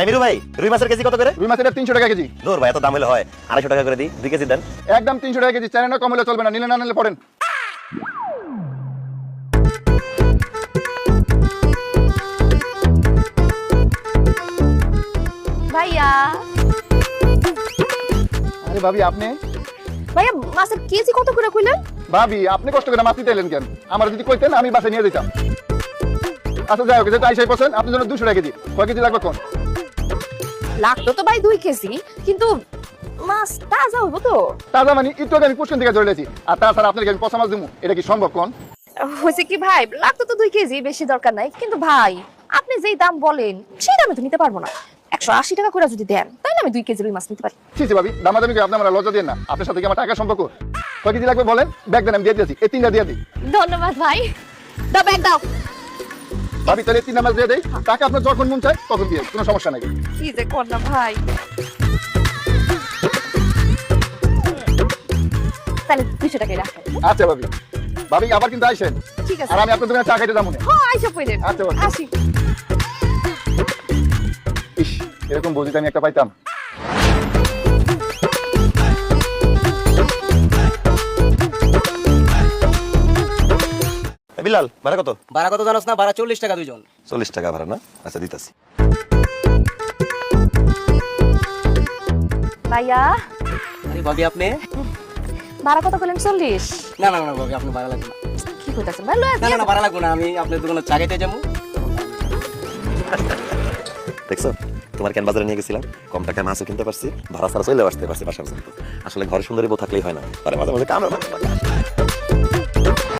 এই মিরু ভাই রুই মাছের কেজি কত করে? রুই মাছের তিনশো টাকা কেজি। দূর ভাই এত দাম হলে হয়। আড়াইশো টাকা করে দিই দুই কেজি দেন। একদম তিনশো টাকা কেজি চ্যানেল কম হলে চলবে না নিলে না নিলে পড়েন। ভাইয়া। আরে ভাবি আপনি? ভাইয়া মাছের কেজি কত করে কইলেন? ভাবি আপনি কষ্ট করে মাছ নিতে এলেন কেন? আমার যদি কইতেন আমি বাসে নিয়ে দিতাম আচ্ছা যাই হোক যেটা আইসাই পছন্দ আপনার জন্য দুশো টাকা কেজি কয় কেজি লাগবে কোন? লাগতো তো ভাই দুই কেজি কিন্তু মাছ তাজা হব তো। তাজা মানে একটু আগে আমি পুষ্কন থেকে চলেছি আর তাছাড়া আপনাকে আমি পচা মাছ দেবো এটা কি সম্ভব কোন? হয়েছে কি ভাই লাগতো তো দুই কেজি বেশি দরকার নাই। কিন্তু ভাই আপনি যেই দাম বলেন সেই দামে তো নিতে পারব না। একশো আশি টাকা করে যদি দেন তাহলে আমি দুই কেজি রুই মাছ নিতে পারি। ঠিক আছে ভাবি দামাদামি করে আপনি আমার লজ্জা দিয়ে না। আপনার সাথে কি আমার টাকা সম্পর্ক? কয় কেজি লাগবে বলেন? ব্যাগ দেন আমি দিয়ে দিয়েছি। এই তিনটা দিয়ে দিই। ধন্যবাদ ভাই। দাও ব্যাগ দাও। ভাবি তাহলে তিন নামাজ দিয়ে দেয় টাকা আপনার যখন মন চায় তখন দিয়ে কোনো সমস্যা নাই। কি যে করলাম ভাই? তাহলে দুশো টাকাই রাখেন। আচ্ছা ভাবি ভাবি আবার কিন্তু আইসেন। ঠিক আছে। আর আমি আপনার দোকানে চা খাইতে যাব না। হ্যাঁ আইসা পড়লেন আচ্ছা। আসি। ইস এরকম বুঝিতে আমি একটা পাইতাম। বিলাল ভাড়া কত? ভাড়া কত জানোস না? ভাড়া চল্লিশ টাকা দুইজন। চল্লিশ টাকা ভাড়া না? আচ্ছা দিতাছি। ভাইয়া? আরে ভাবি আপনি? ভাড়া কত চল্লিশ? না না না ভাবি আপনি ভাড়া লাগবে না। কি কইতাছেন ভাই লয়া না না না ভাড়া লাগবে না আমি আপনার দোকানে চা খাইতে যাব। দেখছ? তোমার কেন বাজারে নিয়ে গেছিলাম। কম টাকায় মাছও কিনতে পারছি ভাড়া ছাড়া চলে আসতে পারছি বাসার আসলে ঘরে সুন্দরী বউ থাকলেই হয় না। মাঝে মাঝে কামড়